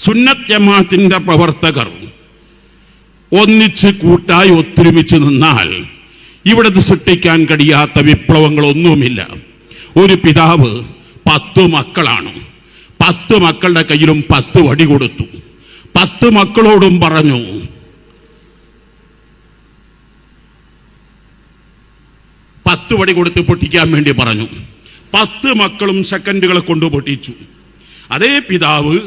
സുന്നത്ത് ജമാഅത്തിന്റെ പ്രവർത്തകർ ഒന്നിച്ച് കൂട്ടായി ഒത്തൊരുമിച്ച് നിന്നാൽ ഇവിടെ സൃഷ്ടിക്കാൻ കഴിയാത്ത വിപ്ലവങ്ങളൊന്നുമില്ല. ഒരു പിതാവ് പത്തു മക്കളാണ്. പത്ത് മക്കളുടെ കയ്യിലും പത്ത് വടി കൊടുത്തു. പത്ത് മക്കളോടും പറഞ്ഞു പത്ത് വടി കൊടുത്ത് പൊട്ടിക്കാൻ വേണ്ടി പറഞ്ഞു. പത്ത് മക്കളും സെക്കൻഡുകളെ കൊണ്ട് പൊട്ടിച്ചു. അതേ പിതാവ്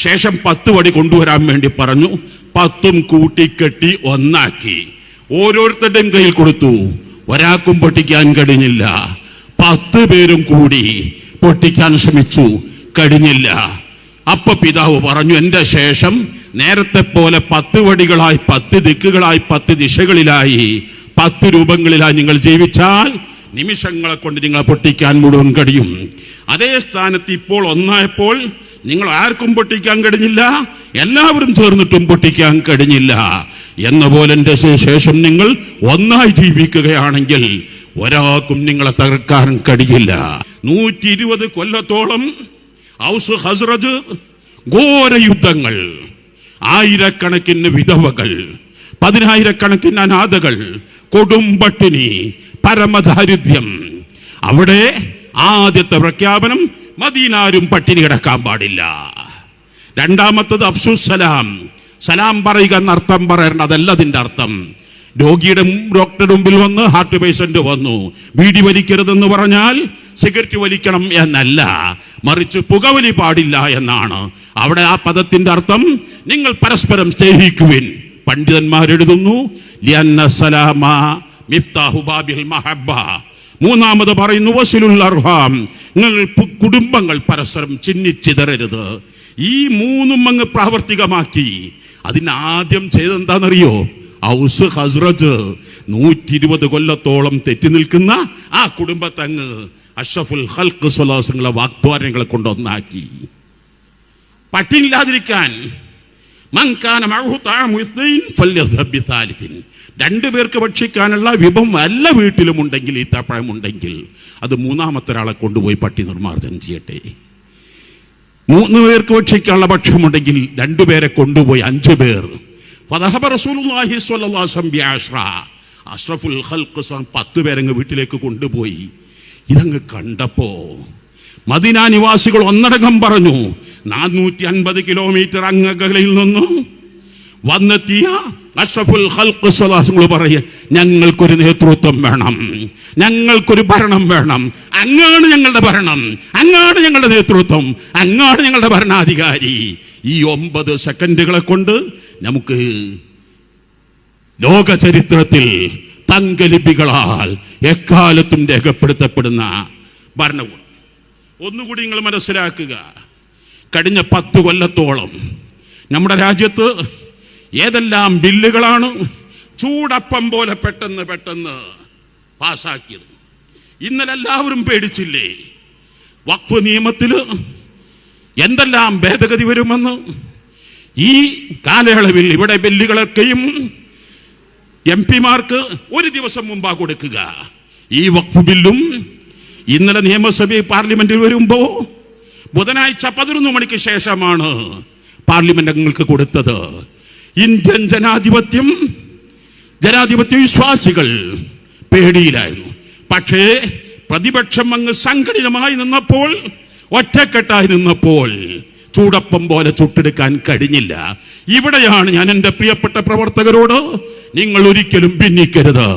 ശേഷം പത്ത് വടി കൊണ്ടുവരാൻ വേണ്ടി പറഞ്ഞു പത്തും കൂട്ടിക്കെട്ടി ഒന്നാക്കി. ഓരോരുത്തരുടെയും കയ്യിൽ കൊടുത്തു. ഒരാൾക്കും പൊട്ടിക്കാൻ കഴിഞ്ഞില്ല. പത്ത് പേരും കൂടി പൊട്ടിക്കാൻ ശ്രമിച്ചു. കഴിഞ്ഞില്ല. അപ്പൊ പിതാവ് പറഞ്ഞു എന്റെ ശേഷം നേരത്തെ പോലെ പത്ത് വടികളായി പത്ത് ദിക്കുകളായി പത്ത് ദിശകളിലായി പത്ത് രൂപങ്ങളിലായി നിങ്ങൾ ജീവിച്ചാൽ നിമിഷങ്ങളെ കൊണ്ട് നിങ്ങളെ പൊട്ടിക്കാൻ മുഴുവൻ കഴിയും. അതേ സ്ഥാനത്ത് ഇപ്പോൾ ഒന്നായപ്പോൾ നിങ്ങൾ ആർക്കും പൊട്ടിക്കാൻ കഴിഞ്ഞില്ല എല്ലാവരും ചേർന്നിട്ടും പൊട്ടിക്കാൻ കഴിഞ്ഞില്ല. എന്ന പോലെ എന്റെ ശേഷം നിങ്ങൾ ഒന്നായി ജീവിക്കുകയാണെങ്കിൽ ഒരാൾക്കും നിങ്ങളെ തകർക്കാൻ കഴിയില്ല. നൂറ്റി ഇരുപത് കൊല്ലത്തോളം ഔസ് ഹസ്രജ് ഘോര യുദ്ധങ്ങൾ ആയിരക്കണക്കിന് വിധവകൾ പതിനായിരക്കണക്കിന് അനാഥകൾ കൊടുമ്പട്ടിണി പരമദാരിദ്ര്യം. അവിടെ ആദ്യത്തെ പ്രഖ്യാപനം മദീനാരും പട്ടിണി കിടക്കാൻ പാടില്ല. രണ്ടാമത്തത് അഫ്സുസ് സലാം. സലാം പറയുക എന്നർത്ഥം പറയണ്ട അതല്ല അതിന്റെ അർത്ഥം. രോഗിയുടെ ഡോക്ടറുടെ മുമ്പിൽ വന്ന് ഹാർട്ട് പേഷ്യന്റ് വന്നു. വീടി വലിക്കരുതെന്ന് പറഞ്ഞാൽ സിഗരറ്റ് വലിക്കണം എന്നല്ല. മറിച്ച് പുകവലി പാടില്ല എന്നാണ്. അവിടെ ആ പദത്തിന്റെ അർത്ഥം നിങ്ങൾ പരസ്പരം സ്നേഹിക്കുവിൻ. പണ്ഡിതന്മാരെഴുതുന്നു മൂന്നാമത് പറയുന്നു വസിലുൽ അർഹാം. നിങ്ങൾ കുടുംബങ്ങൾ പരസ്പരം ചിന്നിച്ചിതറരുത് ഈ മൂന്നും അങ്ങ് പ്രാവർത്തികമാക്കി. അതിന് ആദ്യം ചെയ്തെന്താണെന്നറിയോ? ഔസ് ഹസ്രജ് നൂറ്റി ഇരുപത് കൊല്ലത്തോളം തെറ്റി നിൽക്കുന്ന ആ കുടുംബത്തെ അങ്ങ് അഷഫുൽ ഹൽക്ക് സ്വലാസങ്ങളെ വാഗ്ദ്വാരങ്ങളെ കൊണ്ടൊന്നാക്കി പട്ടിണില്ലാതിരിക്കാൻ രണ്ടു പേർക്ക് ഭക്ഷിക്കാനുള്ള വിഭവം അല്ല വീട്ടിലും ഉണ്ടെങ്കിൽ ഈത്തപ്പഴം ഉണ്ടെങ്കിൽ അത് മൂന്നാമത്തെ ഒരാളെ കൊണ്ടുപോയി പട്ടി നിർമ്മാർജനം ചെയ്യട്ടെ. മൂന്ന് പേർക്ക് ഭക്ഷിക്കാനുള്ള ഭക്ഷണമുണ്ടെങ്കിൽ രണ്ടുപേരെ കൊണ്ടുപോയി അഞ്ചു പേർ. അഷ്റഫുൽ പത്ത് പേരങ്ങ് വീട്ടിലേക്ക് കൊണ്ടുപോയി. ഇതങ്ങ് കണ്ടപ്പോ മദീന നിവാസികൾ ഒന്നടങ്കം പറഞ്ഞു നാനൂറ്റി അൻപത് കിലോമീറ്റർ അങ്ങകലയിൽ നിന്നും വന്നെത്തിയ അഷഫുൽ ഹൽക്ക് സ്വലാസങ്ങൾ പറയ ഞങ്ങൾക്കൊരു നേതൃത്വം വേണം ഞങ്ങൾക്കൊരു ഭരണം വേണം. അങ്ങാണ് ഞങ്ങളുടെ ഭരണം അങ്ങാണ് ഞങ്ങളുടെ നേതൃത്വം അങ്ങാണ് ഞങ്ങളുടെ ഭരണാധികാരി. ഈ ഒമ്പത് സെക്കൻഡുകളെ കൊണ്ട് നമുക്ക് ലോക ചരിത്രത്തിൽ തങ്കലിപികളാൽ എക്കാലത്തും രേഖപ്പെടുത്തപ്പെടുന്ന ഭരണകൂടം. ഒന്നുകൂടി നിങ്ങൾ മനസ്സിലാക്കുക. കഴിഞ്ഞ പത്ത് കൊല്ലത്തോളം നമ്മുടെ രാജ്യത്ത് ഏതെല്ലാം ബില്ലുകളാണ് ചൂടപ്പം പോലെ പെട്ടെന്ന് പെട്ടെന്ന് പാസാക്കിയത്. ഇന്നലെ എല്ലാവരും പേടിച്ചില്ലേ? വഖഫ് നിയമത്തിൽ എന്തെല്ലാം ഭേദഗതി വരുമെന്ന്? ഈ കാലയളവിൽ ഇവിടെ ബില്ലുകളൊക്കെയും എം പിമാർക്ക് ഒരു ദിവസം മുമ്പാ കൊടുക്കുക. ഈ വഖഫ് ബില്ലും ഇന്നലെ നിയമസഭ പാർലമെന്റിൽ വരുമ്പോ ബുധനാഴ്ച പതിനൊന്ന് മണിക്ക് ശേഷമാണ് പാർലമെന്റ് അംഗങ്ങൾക്ക് കൊടുത്തത്. ഇന്ത്യൻ ജനാധിപത്യം ജനാധിപത്യ വിശ്വാസികൾ പേടിയിലായിരുന്നു. പക്ഷേ പ്രതിപക്ഷം അങ്ങ് സംഘടിതമായി നിന്നപ്പോൾ ഒറ്റക്കെട്ടായി നിന്നപ്പോൾ ചൂടപ്പം പോലെ ചുട്ടെടുക്കാൻ കഴിഞ്ഞില്ല. ഇവിടെയാണ് ഞാൻ എന്റെ പ്രിയപ്പെട്ട പ്രവർത്തകരോട് നിങ്ങൾ ഒരിക്കലും ഭിന്നിക്കരുത്.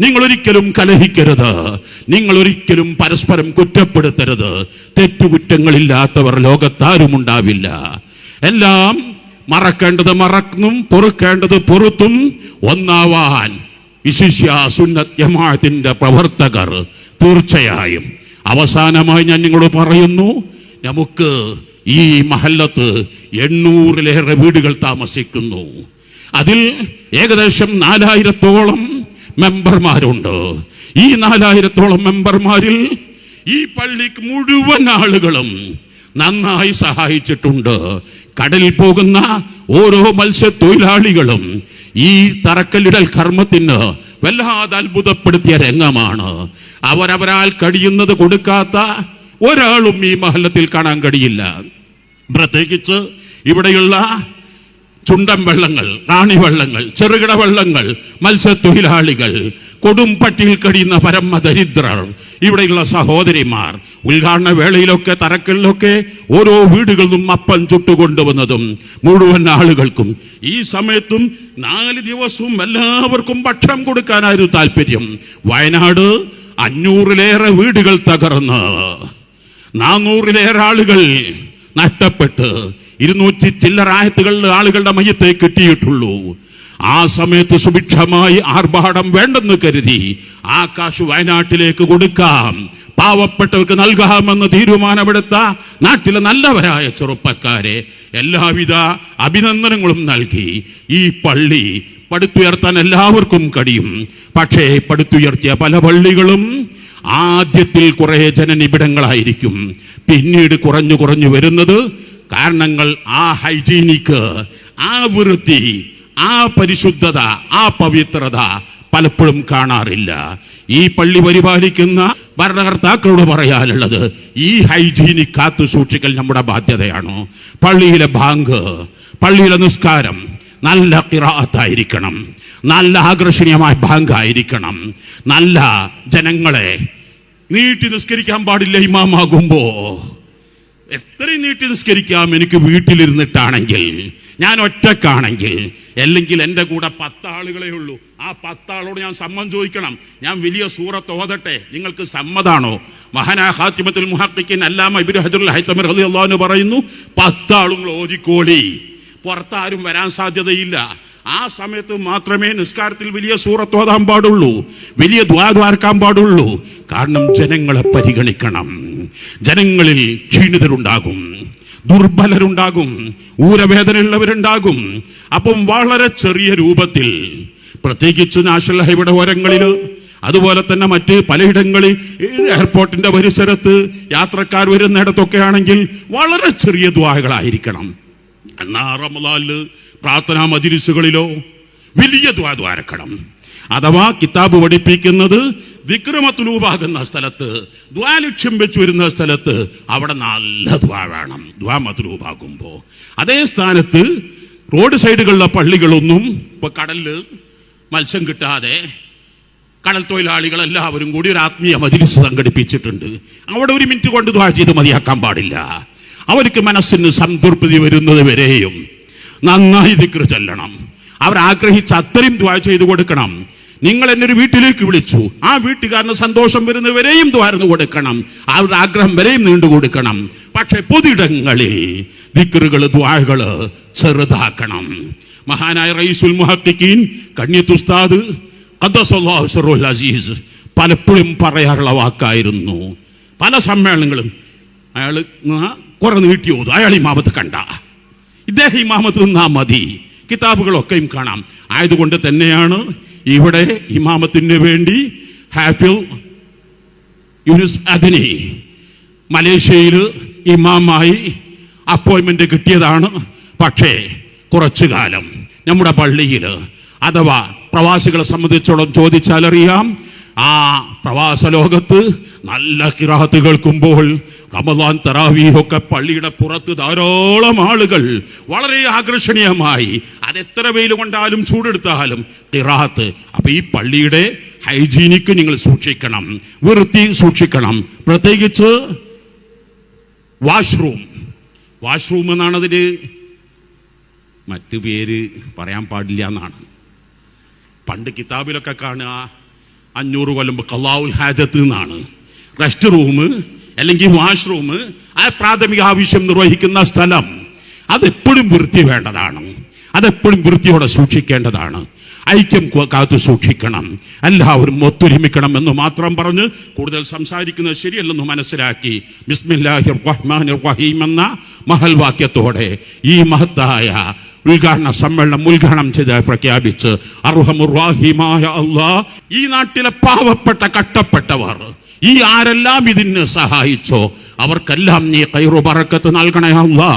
നിങ്ങൾ ഒരിക്കലും കലഹിക്കരുത്. നിങ്ങൾ ഒരിക്കലും പരസ്പരം കുറ്റപ്പെടുത്തരുത്. തെറ്റുകുറ്റങ്ങളില്ലാത്തവർ ലോകത്താരും ഉണ്ടാവില്ല എല്ലാം മറക്കേണ്ടത് മറക്കും പൊറുക്കേണ്ടത് പൊറുത്തും. ഒന്നാവാൻ വിശിഷ്യ സുന്നത്ത് ജമാഅത്തിന്റെ പ്രവർത്തകർ തീർച്ചയായും. അവസാനമായി ഞാൻ നിങ്ങളോട് പറയുന്നു നമുക്ക് ഈ മഹല്ലത്ത് എണ്ണൂറിലേറെ വീടുകൾ താമസിക്കുന്നു. അതിൽ ഏകദേശം നാലായിരത്തോളം മെമ്പർമാരുണ്ട്. ഈ നാലായിരത്തോളം മെമ്പർമാരിൽ ഈ പള്ളിക്ക് മുഴുവൻ ആളുകളും നന്നായി സഹായിച്ചിട്ടുണ്ട്. കടലിൽ പോകുന്ന ഓരോ മത്സ്യത്തൊഴിലാളികളും ഈ തറക്കല്ലിടൽ കർമ്മത്തിന് വല്ലാതെ അത്ഭുതപ്പെടുത്തിയ രംഗമാണ്. അവരവരാൽ കഴിയുന്നത് കൊടുക്കാത്ത ഒരാളും ഈ മഹലത്തിൽ കാണാൻ കഴിയില്ല. പ്രത്യേകിച്ച് ഇവിടെയുള്ള ചുണ്ടൻ വെള്ളങ്ങൾ റാണി വെള്ളങ്ങൾ ചെറുകിട വെള്ളങ്ങൾ മത്സ്യത്തൊഴിലാളികൾ കൊടും പട്ടിയിൽ കഴിയുന്ന പരമ ദരിദ്രർ ഇവിടെയുള്ള സഹോദരിമാർ ഉദ്ഘാടന വേളയിലൊക്കെ തറക്കലിലൊക്കെ ഓരോ വീടുകളിൽ നിന്നും അപ്പം ചുട്ടുകൊണ്ടുവന്നതും മുഴുവൻ ആളുകൾക്കും ഈ സമയത്തും നാല് ദിവസവും എല്ലാവർക്കും ഭക്ഷണം കൊടുക്കാനായിരുന്നു താല്പര്യം. വയനാട് അഞ്ഞൂറിലേറെ വീടുകൾ തകർന്ന് നാനൂറിലേറെ ആളുകൾ നഷ്ടപ്പെട്ട് ഇരുന്നൂറ്റി ചില്ലറായത്തുകളിൽ ആളുകളുടെ മയ്യത്തെ കിട്ടിയിട്ടുള്ളൂ. ആ സമയത്ത് സുഭിക്ഷമായി ആർഭാടം വേണ്ടെന്ന് കരുതി ആ കാശ് വയനാട്ടിലേക്ക് കൊടുക്കാം. പാവപ്പെട്ടവർക്ക് നൽകാമെന്ന് തീരുമാനമെടുത്ത നാട്ടിലെ നല്ലവരായ ചെറുപ്പക്കാരെ എല്ലാവിധ അഭിനന്ദനങ്ങളും നൽകി. ഈ പള്ളി പടുത്തുയർത്താൻ എല്ലാവർക്കും കഴിയും. പക്ഷേ പടുത്തുയർത്തിയ പല പള്ളികളും ആദ്യത്തിൽ കുറെ ജനനിബിഡങ്ങളായിരിക്കും. പിന്നീട് കുറഞ്ഞു കുറഞ്ഞു വരുന്നത് കാരണങ്ങൾ ആ ഹൈജീനിക്ക് ആ വൃത്തി ആ പരിശുദ്ധത ആ പവിത്രത പലപ്പോഴും കാണാറില്ല. ഈ പള്ളി പരിപാലിക്കുന്ന ഭരണകർത്താക്കളോട് പറയാനുള്ളത് ഈ ഹൈജീനിക് കാത്തു സൂക്ഷിക്കൽ നമ്മുടെ ബാധ്യതയാണ്. പള്ളിയിലെ ബാങ്ക് പള്ളിയിലെ നിസ്കാരം നല്ല കിറാത്തായിരിക്കണം. നല്ല ആകർഷണീയമായ ബാങ്ക് ആയിരിക്കണം നല്ല ജനങ്ങളെ നീട്ടി നിസ്കരിക്കാൻ പാടില്ല ഇമാമാകുമ്പോ. എത്രയും നീട്ടി നിസ്കരിക്കാം എനിക്ക് വീട്ടിലിരുന്നിട്ടാണെങ്കിൽ ഞാൻ ഒറ്റക്കാണെങ്കിൽ അല്ലെങ്കിൽ എന്റെ കൂടെ പത്താളുകളെ ഉള്ളൂ. ആ പത്താളോട് ഞാൻ സമ്മതം ചോദിക്കണം. ഞാൻ വലിയ സൂറത്ത് ഓതട്ടെ? നിങ്ങൾക്ക് സമ്മതാണോ? മഹാനാ ഹാത്തിമത്തുൽ മുഹക്കിൻ അല്ലാമ ഇബ്രു ഹജറുൽ ഹൈത്തമർ അലി പറയുന്നു പത്താളുകൾ ഓതിക്കോളി. പുറത്താരും വരാൻ സാധ്യതയില്ല. ആ സമയത്ത് മാത്രമേ നിസ്കാരത്തിൽ വലിയ സൂറത്ത് ഓതാൻ പാടുള്ളൂ വലിയ ദ്വാദ്വാർക്കാൻ പാടുള്ളൂ. കാരണം ജനങ്ങളെ പരിഗണിക്കണം. ജനങ്ങളിൽ ക്ഷീണിതരുണ്ടാകും ദുർബലരുണ്ടാകും ഊരവേദനയുള്ളവരുണ്ടാകും. അപ്പം വളരെ ചെറിയ രൂപത്തിൽ പ്രത്യേകിച്ച് നാഷണൽ ഹൈവേയുടെ ഓരങ്ങളിൽ അതുപോലെ തന്നെ മറ്റ് പലയിടങ്ങളിൽ എയർപോർട്ടിന്റെ പരിസരത്ത് യാത്രക്കാർ വരുന്നിടത്തൊക്കെ ആണെങ്കിൽ വളരെ ചെറിയ ദ്വാകളായിരിക്കണം എന്നാ റമദാനിൽ പ്രാർത്ഥനാ മജിലിസുകളിലോ വലിയ ദ്വാദ്വാരക്കണം അഥവാ കിതാബ് പഠിപ്പിക്കുന്നത് വിക്രമത്തുലൂപാകുന്ന സ്ഥലത്ത് ദ്വാലക്ഷ്യം വെച്ച് വരുന്ന സ്ഥലത്ത് അവിടെ നല്ല ദ്വാ വേണം. ദ്വാമത്തുലൂപാകുമ്പോൾ അതേ സ്ഥാനത്ത് റോഡ് സൈഡുകളിലെ പള്ളികളൊന്നും ഇപ്പൊ കടലിൽ മത്സ്യം കിട്ടാതെ കടൽ തൊഴിലാളികൾ എല്ലാവരും കൂടി ഒരു ആത്മീയ മജിലിസ് സംഘടിപ്പിച്ചിട്ടുണ്ട്. അവിടെ ഒരു മിനിറ്റ് കൊണ്ട് ദ്വാ ചെയ്ത് മതിയാക്കാൻ പാടില്ല. അവർക്ക് മനസ്സിന് സംതൃപ്തി വരുന്നത് വരെയും നന്നായി ദിക്കറ് ചെല്ലണം. അവർ ആഗ്രഹിച്ച അത്രയും ദ്വാ ചെയ്തു കൊടുക്കണം. നിങ്ങൾ എന്നെ ഒരു വീട്ടിലേക്ക് വിളിച്ചു. ആ വീട്ടുകാരന് സന്തോഷം വരുന്നവരെയും ദ്വാരന്ന് കൊടുക്കണം. അവരുടെ ആഗ്രഹം വരെയും നീണ്ടു കൊടുക്കണം. പക്ഷെ പൊതിടങ്ങളിൽ ദിക്കറുകൾ ദ്വാകൾ ചെറുതാക്കണം. മഹാനായ റൈസുൽ മുഹക്കിൻ കണ്യത്തുസ്താദ് അസീസ് പലപ്പോഴും പറയാറുള്ള വാക്കായിരുന്നു. പല സമ്മേളനങ്ങളും അയാൾ കുറെ നീട്ടി ഓതും അയാൾ മാപത്ത് കണ്ട. ഇദ്ദേഹം ഇമാമത്ത് നിന്നാ മതി. കിതാബുകളൊക്കെയും കാണാം. ആയതുകൊണ്ട് തന്നെയാണ് ഇവിടെ ഇമാമത്തിന് വേണ്ടി ഹാഫിൽ യുനുസ് അദിനി മലേഷ്യയിൽ ഇമാമായി അപ്പോയിൻമെന്റ് കിട്ടിയതാണ്. പക്ഷേ കുറച്ചു കാലം നമ്മുടെ പള്ളിയിൽ അഥവാ പ്രവാസികളെ സംബന്ധിച്ചോളം ചോദിച്ചാലറിയാം ആ പ്രവാസ ലോകത്ത് നല്ല കിറാത്ത് കേൾക്കുമ്പോൾ റമദാൻ തറാവീഹൊക്കെ പള്ളിയുടെ പുറത്ത് ധാരാളം ആളുകൾ വളരെ ആകർഷണീയമായി. അതെത്ര വെയിൽ കൊണ്ടാലും ചൂടെടുത്താലും കിറാത്ത്. അപ്പോൾ ഈ പള്ളിയുടെ ഹൈജീനിക്ക് നിങ്ങൾ സൂക്ഷിക്കണം. വൃത്തി സൂക്ഷിക്കണം. പ്രത്യേകിച്ച് വാഷ്റൂം. വാഷ്റൂം എന്നാണ് അതിന് മറ്റു പേര് പറയാൻ പാടില്ല എന്നാണ്. പണ്ട് കിതാബിലൊക്കെ കാണുക അഞ്ഞൂറ് കൊല്ലം കലാവുൽ ഹാജത്ത് എന്നാണ് റെസ്റ്റ് റൂം അല്ലെങ്കിൽ വാഷ്റൂം ആ പ്രാഥമിക ആവശ്യം നിർവഹിക്കുന്ന സ്ഥലം അതെപ്പോഴും വൃത്തി വേണ്ടതാണ് അതെപ്പോഴും വൃത്തിയോടെ സൂക്ഷിക്കേണ്ടതാണ്. ഐക്യം കാത്തു സൂക്ഷിക്കണം. എല്ലാവരും ഒത്തൊരുമിക്കണം എന്ന് മാത്രം പറഞ്ഞ് കൂടുതൽ സംസാരിക്കുന്നത് ശരിയല്ലെന്ന് മനസ്സിലാക്കി. ബിസ്മില്ലാഹിർ റഹ്മാനിർ റഹീം എന്ന മഹൽ വാക്യത്തോടെ ഈ മഹത്തായ ഉദ്ഘാടന സമ്മേളനം ഉദ്ഘാടനം ചെയ്ത് പ്രഖ്യാപിച്ച് അർഹമുറാഹിമായ അള്ളാ ഈ നാട്ടിലെ പാവപ്പെട്ട കട്ടപ്പെട്ടവർ ഈ ആരെല്ലാം ഇതിന് സഹായിച്ചോ? അവർക്കെല്ലാം നീ കൈറു പറക്കത്ത് നൽകണേ അള്ളാ.